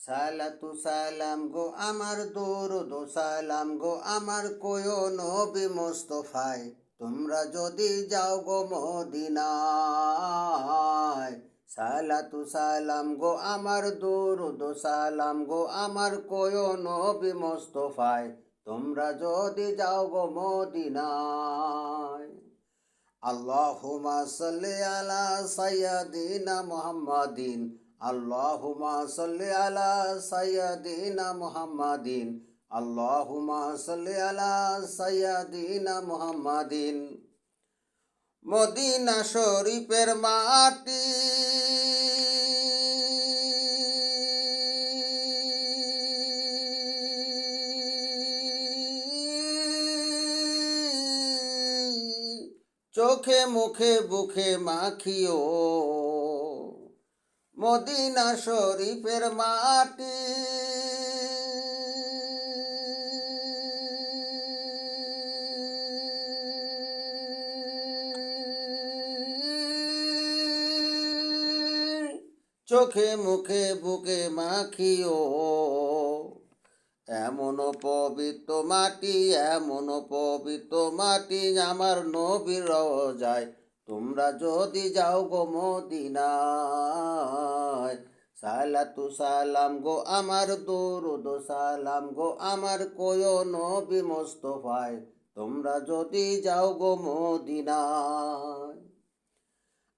সালাতু সালাম গো আমার দরুদ সালাম গো আমার কোয় নবী মোস্তফায়। তোমরা যদি যাও গো মদিনায়, সালাতু সালাম গো আমার দরুদ সালাম গো আমার কোয় নবী মোস্তফায়। তোমরা যদি যাও গো মদিনায় আল্লাহুমা সাল্লি আলা সাইয়্যিদিনা মুহাম্মাদিন। আল্লাহুমা সাল্লি আলা সাইয়্যিদিনা মুহাম্মাদিন। আল্লাহুমা সাল্লি আলা সাইয়্যিদিনা মুহাম্মাদিন। মদিনা শরীফের মাটি। চোখে মুখে বুখে মাখিও। মদিনা শরীফের মাটি। চোখে মুখে বুকে মাখিও। এমন পবিত্র মাটি, এমন পবিত্র মাটি আমার নবীর যায় তোমরা যদি যাও গো মদিনায়, সালাতু সালাম গো আমার, দরুদ সালাম গো আমার কোয় নবী মোস্তফায়, তোমরা যদি যাও গো মদিনায়।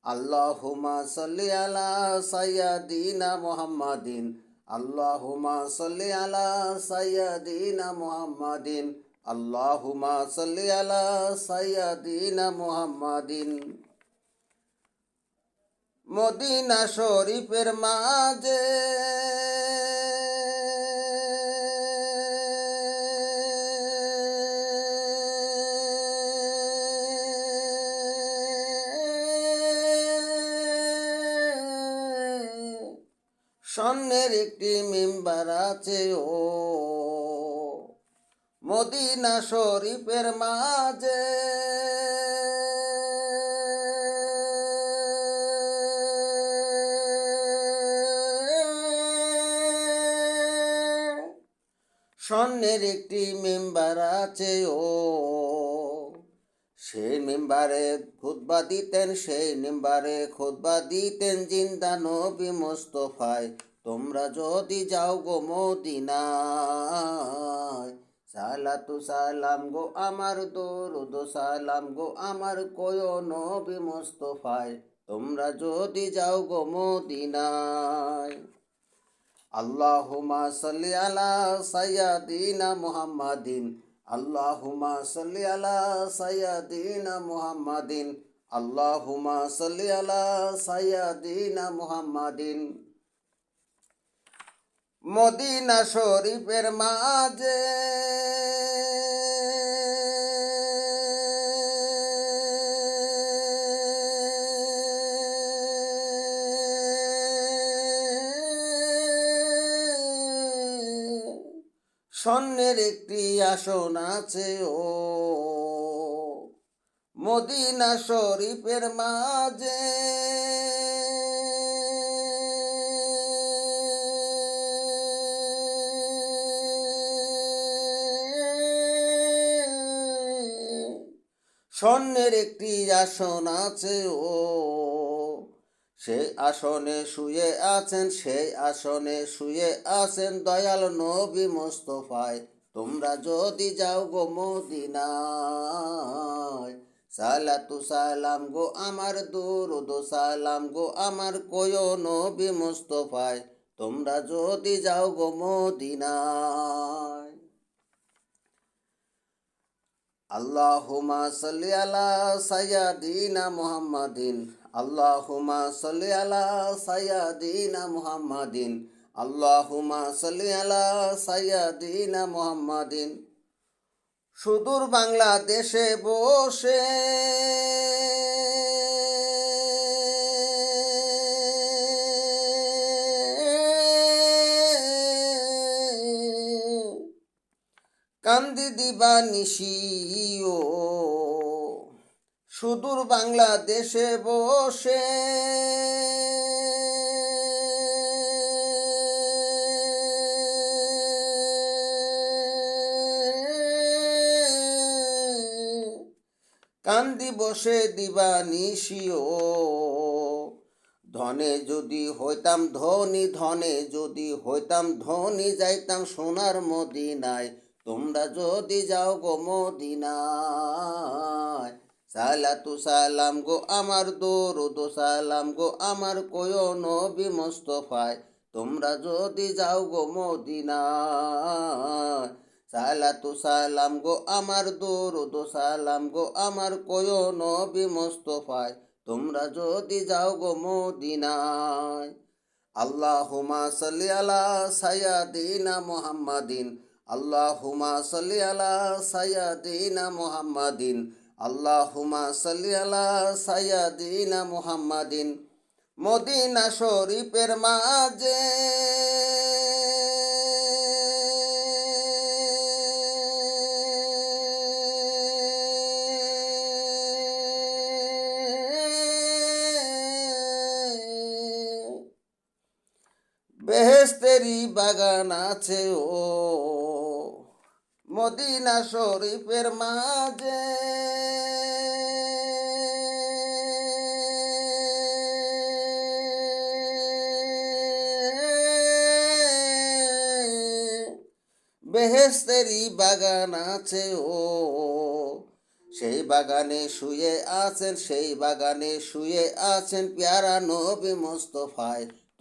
আল্লাহুমা সাল্লি আলা সাইয়্যিদিনা মুহাম্মাদিন আল্লাহুমা সাল্লি আলা সাইয়্যিদিনা মুহাম্মাদিন আল্লাহুমা সাল্লি আলা সাইয়্যিদিনা মুহাম্মাদিন। মদিনা শরীফের মাঝে স্বর্ণের একটি মেম্বার আছে ও মদিনা শরীফের মাঝে। স্বর্ণের একটি মেম্বার আছে ও। সেই মেম্বারে খুতবা দিতেন সেই মেম্বারে খুতবা দিতেন জিন্দা নবী মোস্তফায়। তোমরা যদি যাও গো মদিনায় সালাতু সালাম গো আমার দরুদ, সালাম গো আমার কয় নবী মোস্তফায়, তোমরা যদি যাও গো মদিনায়। আল্লাহুমা সাল্লি আলা সাইয়্যিদিনা মুহাম্মাদিন আল্লাহুমা সাল্লি আলা সাইয়্যিদিনা মুহাম্মাদিন আল্লাহুমা সাল্লি আলা সাইয়্যিদিনা মুহাম্মাদিন। মদিনা শরীফের মাঝে। স্বর্ণের একটি আসন আছে ও। মদিনা শরীফের মাঝে। স্বর্ণের একটি আসন আছে, ও সেই আসনে শুয়ে আছেন সেই আসনে শুয়ে আছেন দয়াল নবী মোস্তফায়। তোমরা যদি যাও গো মদিনায়, সালাতু সালাম গো আমার দুরুদ, সালাম গো আমার কোয় নবী মোস্তফায়। তোমরা যদি যাও গো মদিনায় আল্লাহুমা সাল্লি আলা সাইয়্যিদিনা মুহাম্মাদিন। আল্লাহুমা সাল্লি আলা সাইয়্যিদিনা মুহাম্মাদিন। আল্লাহুমা সাল্লি আলা সাইয়্যিদিনা মুহাম্মাদিন। সুদূর বাংলাদেশে বসে কান্দি দিবা নিশিও। সুদূর বাংলাদেশে বসে। কান্দি বসে দিবা নিশিও। ধনে যদি হইতাম ধনী, ধনে যদি হইতাম ধনী, যাইতাম সোনার মদিনায়। তোমরা যদি যাও গো মদিনায়, সালাতু সালাম গো আমার দরুদ, সালাম গো আমার কোয় নবী মোস্তফায়, তোমরা যদি যাও গো মদিনায়, সালাতু সালাম গো আমার দরুদ, সালাম গো আমার কোয় নবী মোস্তফায়, তোমরা যদি যাও গো মদিনায়। আল্লাহুমা সাল্লি আলা সাইয়্যিদিনা মুহাম্মাদিন আল্লাহুমা সাল্লি আলা সাইয়াদিনা মুহাম্মাদিন। আল্লাহুমা সাল্লি আলা সাইয়াদিনা মুহাম্মাদিন। মদিনা শরীফের মাঝে বেহেস্তেরি বাগান আছে ও। মদিনা শরীফের মাঝে। বেহেস্তেরি বাগান আছে ও। সেই বাগানে শুয়ে আছেন, সেই বাগানে শুয়ে আছেন পেয়ারা নবী মোস্তফায়।